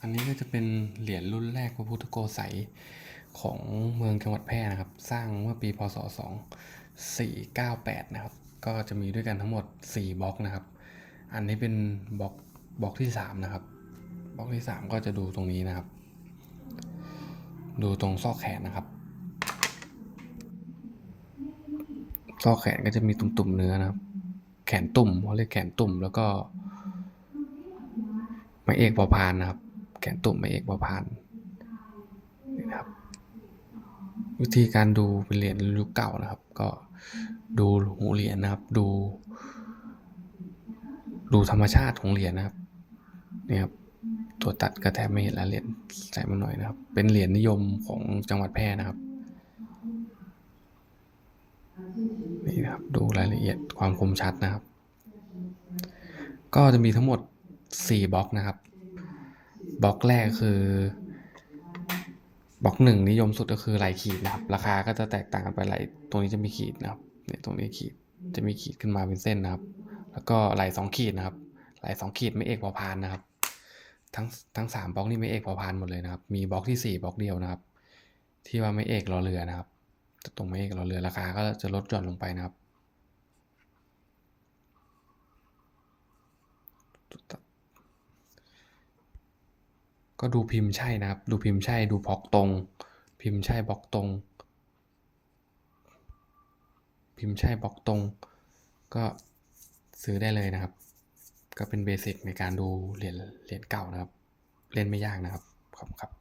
อันนี้ก็จะเป็นเหรียญรุ่นแรกพระพุทธโกสัยของเมืองจังหวัดแพร่นะครับ สร้างเมื่อปีพศ 2498 นะครับ ก็จะมีด้วยกันทั้งหมด 4บล็อกนะครับ อันนี้เป็นบล็อกบล็อกที่ 3 นะครับบล็อกที่ 3 ก็จะดูตรงนี้นะครับ ดูตรงซอกแขนนะครับ ซอกแขนก็จะมีตุ่มๆเนื้อนะครับ แขนตุ่มเขาเรียกแขนตุ่มแล้วก็ไม้เอกพอพานนะครับ แขนตุ่มไม้เอกพอพานนี่นะครับ วิธีการดูเป็นเหรียญยุคเก่านะครับ ก็ดูหูเหรียญนะครับ ดู ดูธรรมชาติของเหรียญนะครับนี่ครับตัวตัดก็แทบไม่เห็นแล้วเหรียญใส่มาหน่อยนะครับ เป็นเหรียญนิยมของจังหวัดแพร่นะครับนี่นะครับดูรายละเอียดความคมชัดนะครับ ก็จะมีทั้งหมด 4บล็อกนะครับ บล็อกแรกคือบล็อกหนึ่งนิยมสุดก็คือลายขีดนะครับ ราคาก็จะแตกต่างกันไปลายตรงนี้จะมีขีดนะครับเนี่ยตรงนี้ขีดจะมีขีดขึ้นมาเป็นเส้นนะครับ แล้วก็ลายสองขีดนะครับลายสองขีดไม่เอกพอพานนะครับ ทั้งทั้งสามบล็อกนี่ไม่เอกพอพานหมดเลยนะครับ มีบล็อกที่สี่บล็อกเดียวนะครับ ที่ว่าไม่เอกรอเรือนะครับตรงไม่เอกรอเรือราคาก็จะลดหย่อนลงไปนะครับ ก็ดูพิมพ์ใช่นะครับ ดูพิมพ์ใช่ ดูบล็อกตรง พิมพ์ใช่บล็อกตรง พิมพ์ใช่บล็อกตรง ก็ซื้อได้เลยนะครับ ก็เป็นเบสิกในการดูเหรียญเหรียญเก่านะครับ เล่นไม่ยากนะครับ ขอบคุณครับ